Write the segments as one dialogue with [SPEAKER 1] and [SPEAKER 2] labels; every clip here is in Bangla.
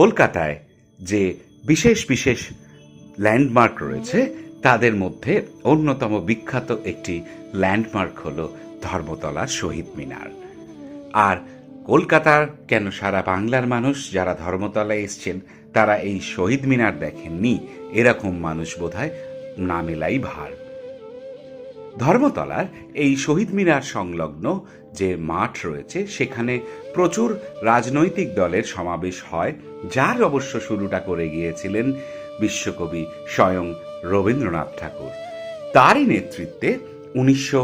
[SPEAKER 1] কলকাতায় যে বিশেষ বিশেষ ল্যান্ডমার্ক রয়েছে তাদের মধ্যে অন্যতম বিখ্যাত একটি ল্যান্ডমার্ক হল ধর্মতলার শহীদ মিনার আর কলকাতার কেন সারা বাংলার মানুষ যারা ধর্মতলায় এসছেন তারা এই শহীদ মিনার দেখেননি এরকম মানুষ বোধহয় না মেলাই ভার ধর্মতলার এই শহীদ মিনার সংলগ্ন যে মাঠ রয়েছে সেখানে প্রচুর রাজনৈতিক দলের সমাবেশ হয় যার অবশ্য শুরুটা করে গিয়েছিলেন বিশ্বকবি স্বয়ং রবীন্দ্রনাথ ঠাকুর তারই নেতৃত্বে উনিশশো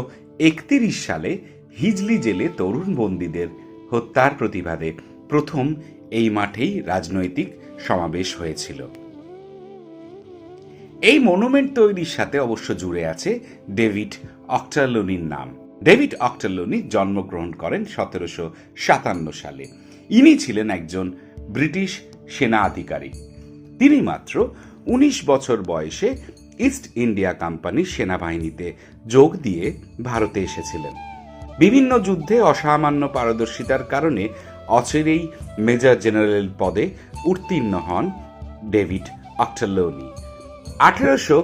[SPEAKER 1] সালে হিজলি জেলে তরুণ বন্দীদের হত্যার প্রতিবাদে প্রথম এই মাঠেই রাজনৈতিক সমাবেশ হয়েছিল এই মনুমেন্ট তৈরির সাথে অবশ্য জুড়ে আছে ডেভিড অক্টালোনির নাম ডেভিড অক্টালোনি জন্মগ্রহণ করেন সতেরোশো সাতান্ন সালে ইনি ছিলেন একজন ব্রিটিশ সেনা আধিকারিক তিনি মাত্র উনিশ বছর বয়সে ইস্ট ইন্ডিয়া কোম্পানির সেনাবাহিনীতে যোগ দিয়ে ভারতে এসেছিলেন বিভিন্ন যুদ্ধে অসামান্য পারদর্শিতার কারণে অচেরেই মেজর জেনারেল পদে উত্তীর্ণ হন ডেভিড অক্টালোনি আঠেরোশো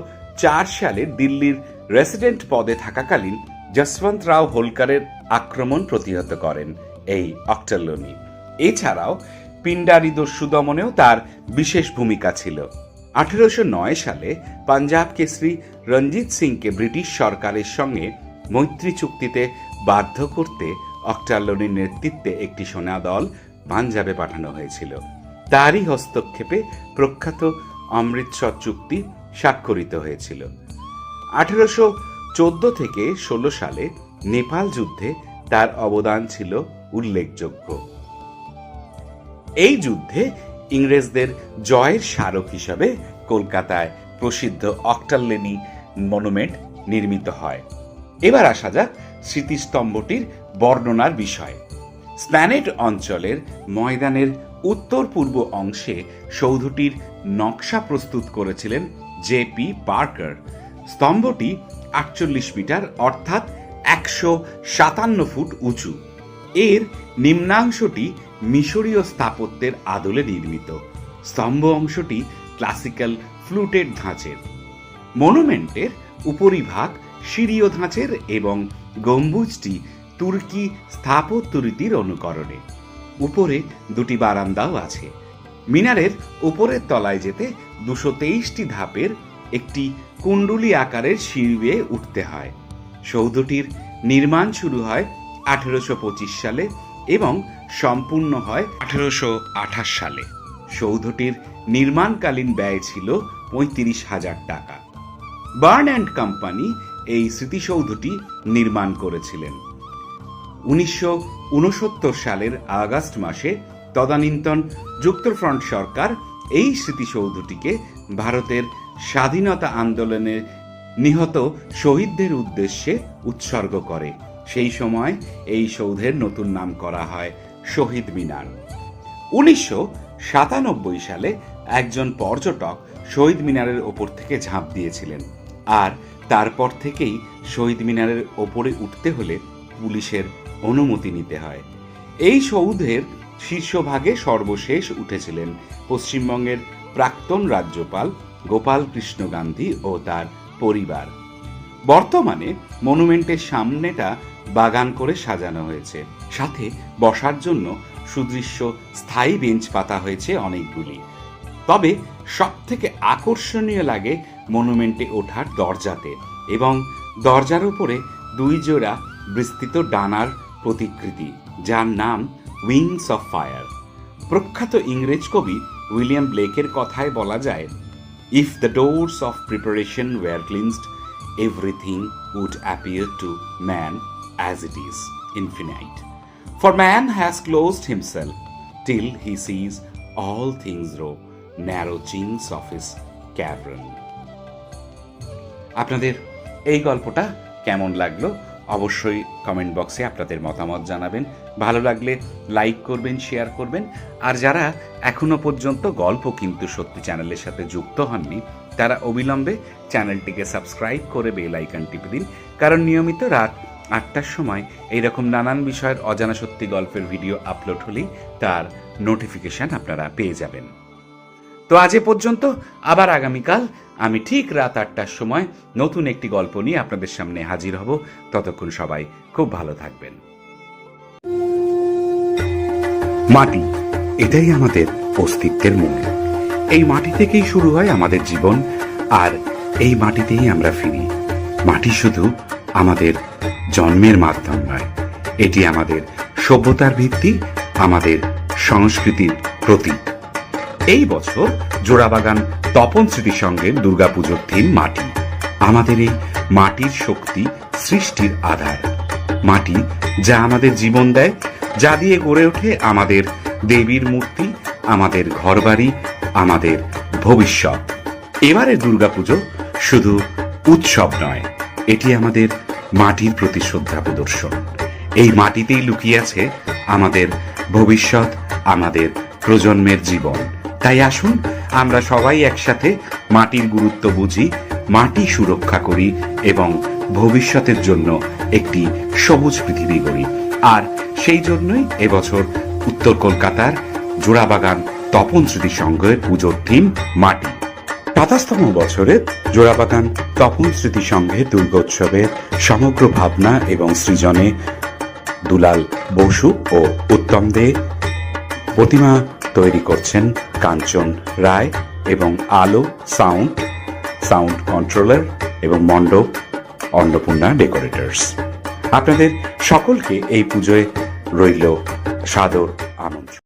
[SPEAKER 1] চার সালে দিল্লির রেসিডেন্ট পদে থাকাকালীন যশবন্ত রাও হোলকারের আক্রমণ প্রতিহত করেন এই অক্টালোনি এছাড়াও পিণ্ডারি সুদমনেও তার বিশেষ ভূমিকা ছিল আঠেরোশো নয় সালে পাঞ্জাব কেসরি রঞ্জিত সিংকে ব্রিটিশ সরকারের সঙ্গে মৈত্রী চুক্তিতে বাধ্য করতে অক্টালোনির নেতৃত্বে একটি সোনা দল পাঞ্জাবে পাঠানো হয়েছিল তারই হস্তক্ষেপে প্রখ্যাত অমৃতসর চুক্তি স্বাক্ষরিত হয়েছিল আঠেরোশো চোদ্দ থেকে ষোলো সালে নেপাল যুদ্ধে তার অবদান ছিল উল্লেখযোগ্য এই যুদ্ধে ইংরেজদের জয়ের স্মারক হিসাবে কলকাতায় প্রসিদ্ধ অক্টাল্লেনি মনুমেন্ট নির্মিত হয় এবার আসা যাক স্মৃতিস্তম্ভটির বর্ণনার বিষয় স্প্ল্যানেট অঞ্চলের ময়দানের উত্তর পূর্ব অংশে সৌধটির নকশা প্রস্তুত করেছিলেন জে পি পার্কার স্তম্ভটি আটচল্লিশ মিটার অর্থাৎ একশো সাতান্ন ফুট উঁচু এর নিম্নাংশটি মিশরীয় স্থাপত্যের আদলে নির্মিত স্তম্ভ অংশটি ক্লাসিক্যাল ফ্লুটের ধাঁচের মনুমেন্টের উপরিভাগ সিরীয় ধাঁচের এবং গম্বুজটি তুর্কি স্থাপত্য রীতির অনুকরণে উপরে দুটি বারান্দাও আছে মিনারের উপরের তলায় যেতে দুশো তেইশটি ধাপের একটি কুণ্ডুলি আকারের সিঁড়ি বেয়ে উঠতে হয় সৌধটির নির্মাণ শুরু হয় আঠেরোশো পঁচিশ সালে এবং সম্পূর্ণ হয় আঠেরোশো আঠাশ সালে সৌধটির নির্মাণকালীন ব্যয় ছিল পঁয়ত্রিশ হাজার টাকা বার্ন অ্যান্ড কোম্পানি এই স্মৃতিসৌধটি নির্মাণ করেছিলেন উনিশশো সালের আগস্ট মাসে তদানীন্তন যুক্তফ্রন্ট সরকার এই স্মৃতিসৌধটিকে ভারতের স্বাধীনতা আন্দোলনে নিহত শহীদদের উদ্দেশ্যে উৎসর্গ করে সেই সময় এই সৌধের নতুন নাম করা হয় শহীদ মিনার উনিশশো সাতানব্বই সালে একজন পর্যটক শহীদ মিনারের ওপর থেকে ঝাঁপ দিয়েছিলেন আর তারপর থেকেই শহীদ মিনারের ওপরে উঠতে হলে পুলিশের অনুমতি নিতে হয় এই সৌধের শীর্ষভাগে সর্বশেষ উঠেছিলেন পশ্চিমবঙ্গের প্রাক্তন রাজ্যপাল গোপাল কৃষ্ণ গান্ধী ও তার পরিবার বর্তমানে মনুমেন্টের সামনেটা বাগান করে সাজানো হয়েছে সাথে বসার জন্য সুদৃশ্য স্থায়ী বেঞ্চ পাতা হয়েছে অনেকগুলি তবে সব থেকে আকর্ষণীয় লাগে মনুমেন্টে ওঠার দরজাতে এবং দরজার উপরে দুই জোড়া বিস্তৃত ডানার প্রতিকৃতি যার নাম উইংস অফ ফায়ার প্রখ্যাত ইংরেজ কবি উইলিয়াম ব্লেকের কথায় বলা যায় if the doors of preparation were cleansed everything would appear to man as it is infinite for man has closed himself till he sees all things through narrow chinks of his cavern আপনাদের এই গল্পটা কেমন লাগলো অবশ্যই কমেন্ট বক্সে আপনাদের মতামত জানাবেন ভালো লাগলে লাইক করবেন শেয়ার করবেন আর যারা এখনও পর্যন্ত গল্প কিন্তু সত্যি চ্যানেলের সাথে যুক্ত হননি তারা অবিলম্বে চ্যানেলটিকে সাবস্ক্রাইব করে বেল আইকন টিপে দিন কারণ নিয়মিত রাত আটটার সময় এইরকম নানান বিষয়ের অজানা সত্যি গল্পের ভিডিও আপলোড হলেই তার নোটিফিকেশান আপনারা পেয়ে যাবেন তো আজ এ পর্যন্ত আবার আগামীকাল আমি ঠিক রাত আটটার সময় নতুন একটি গল্প নিয়ে আপনাদের সামনে হাজির হব ততক্ষণ সবাই খুব ভালো থাকবেন
[SPEAKER 2] মাটি এটাই আমাদের অস্তিত্বের মূল এই মাটি থেকেই শুরু হয় আমাদের জীবন আর এই মাটিতেই আমরা ফিরি মাটি শুধু আমাদের জন্মের মাধ্যম নয় এটি আমাদের সভ্যতার ভিত্তি আমাদের সংস্কৃতির প্রতীক এই বছর জোড়াবাগান তপন স্মৃতি সঙ্গে দুর্গাপুজোর থিম মাটি আমাদের এই মাটির শক্তি সৃষ্টির আধার মাটি যা আমাদের জীবন দেয় যা দিয়ে গড়ে ওঠে আমাদের দেবীর মূর্তি আমাদের ঘরবাড়ি আমাদের ভবিষ্যৎ এবারে দুর্গাপুজো শুধু উৎসব নয় এটি আমাদের মাটির প্রতি শ্রদ্ধা প্রদর্শন এই মাটিতেই লুকিয়ে আছে আমাদের ভবিষ্যৎ আমাদের প্রজন্মের জীবন তাই আসুন আমরা সবাই একসাথে মাটির গুরুত্ব বুঝি মাটি সুরক্ষা করি এবং ভবিষ্যতের জন্য একটি সবুজ পৃথিবী গড়ি আর সেই জন্যই এবছর উত্তর কলকাতার জোড়াবাগান তপন স্মৃতি সংঘের পুজোর থিম মাটি সাতাশতম বছরে জোড়াবাগান তপন স্মৃতি সংঘে দুর্গোৎসবের সমগ্র ভাবনা এবং সৃজনে দুলাল বসু ও উত্তম দে প্রতিমা তৈরি করছেন কাঞ্চন রায় এবং আলো সাউন্ড সাউন্ড কন্ট্রোলার এবং মণ্ডপ অন্নপূর্ণা ডেকোরেটার্স আপনাদের সকলকে এই পুজোয় রইল সাদর আমন্ত্রণ